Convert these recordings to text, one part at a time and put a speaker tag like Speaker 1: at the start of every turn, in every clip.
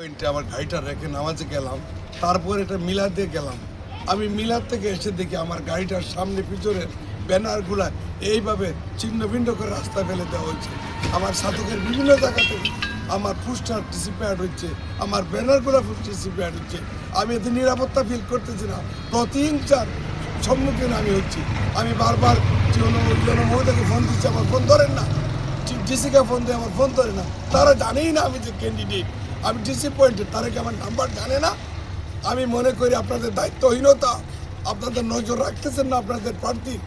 Speaker 1: পয়েন্টে আমার গাড়িটা রেখে নামাজে গেলাম, তারপর এটা মিলাতে গেলাম। আমি মিলাদ থেকে এসে দেখি আমার গাড়িটার সামনে পিছনের ব্যানারগুলা এইভাবে ছিন্ন ভিন্ন করে রাস্তা ফেলে দেওয়া হয়েছে। আমার সাধকের বিভিন্ন জায়গা থেকে আমার পোস্টার ডিসিপ্যাড হচ্ছে আমার ব্যানারগুলো ডিসিপ্যাড হচ্ছে আমি এতে নিরাপত্তা ফিল করতেছি না। প্রতিহিংসার সম্মুখীন আমি হচ্ছি। আমি বারবার মহিলাকে ফোন দিচ্ছি, আমার ফোন ধরেন না। ডিসিকে ফোন দিয়ে, আমার ফোন ধরে না। তারা জানেই না আমি যে ক্যান্ডিডেট আমি ডিসঅ্যাপয়েন্টেড তারা কি আমার নাম্বার জানে না? আমি মনে করি আপনাদের দায়িত্বহীনতা, আপনাদের নজর রাখতেছেন না আপনাদের প্রার্থী।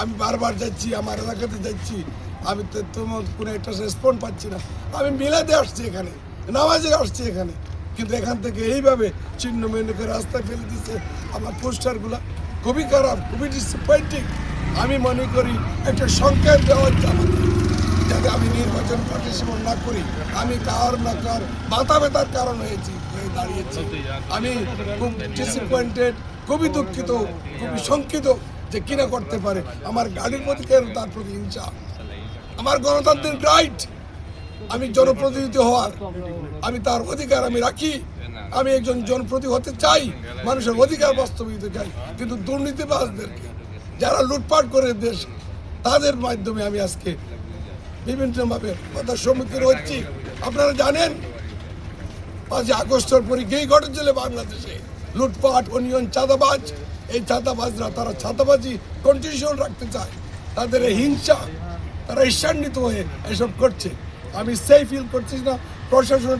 Speaker 1: আমি বারবার যাচ্ছি, আমার এলাকাতে যাচ্ছি। আমি তো তোমার কোনো একটা রেসপন্স পাচ্ছি না। আমি মিলাতে আসছি এখানে, নামাজে আসছি এখানে। কিন্তু এখান থেকে এইভাবে চিহ্ন মেনে করে রাস্তায় ফেলে দিচ্ছে আমার পোস্টারগুলো। খুবই খারাপ, খুবই ডিসঅ্যাপয়েন্টিং আমি মনে করি একটা সংকেত দেওয়া আমি নির্বাচন পার্টিসিপেট না করি, আমি কার না কার মাথা ব্যথার কারণ হয়েছি হয়ে দাঁড়িয়েছি। আমি খুব ডিসঅ্যাপয়েন্টেড খুবই দুঃখিত, খুবই শঙ্কিত যে কিনা করতে পারে। আমার গাড়ির প্রতি তার প্রতি হিংসা। আমার গণতান্ত্রিক রাইট আমি জনপ্রতিনিধি হওয়ার, আমি তার অধিকার আমি রাখি। আমি একজন জনপ্রতি হতে চাই, মানুষের অধিকার বাস্তবিত চাই। কিন্তু দুর্নীতিবাজদেরকে যারা লুটপাট করে দেশ, তাদের মাধ্যমে আমি আজকে বিভিন্নভাবে কথার সম্মুখীন হচ্ছি। আপনারা জানেন, পাঁচই আগস্টের পরে গেই ঘটেছিল বাংলাদেশে? লুটপাট অনিয়ন চাঁদাবাজ। এই চাঁদাবাজরা তারা চাঁদাবাজি কন্টিনিউশন রাখতে চায়। তাদের হিংসা, তারা ঈর্ষান্বিত হয়ে এসব করছে। আমি সেই ফিল করছি না। প্রশাসন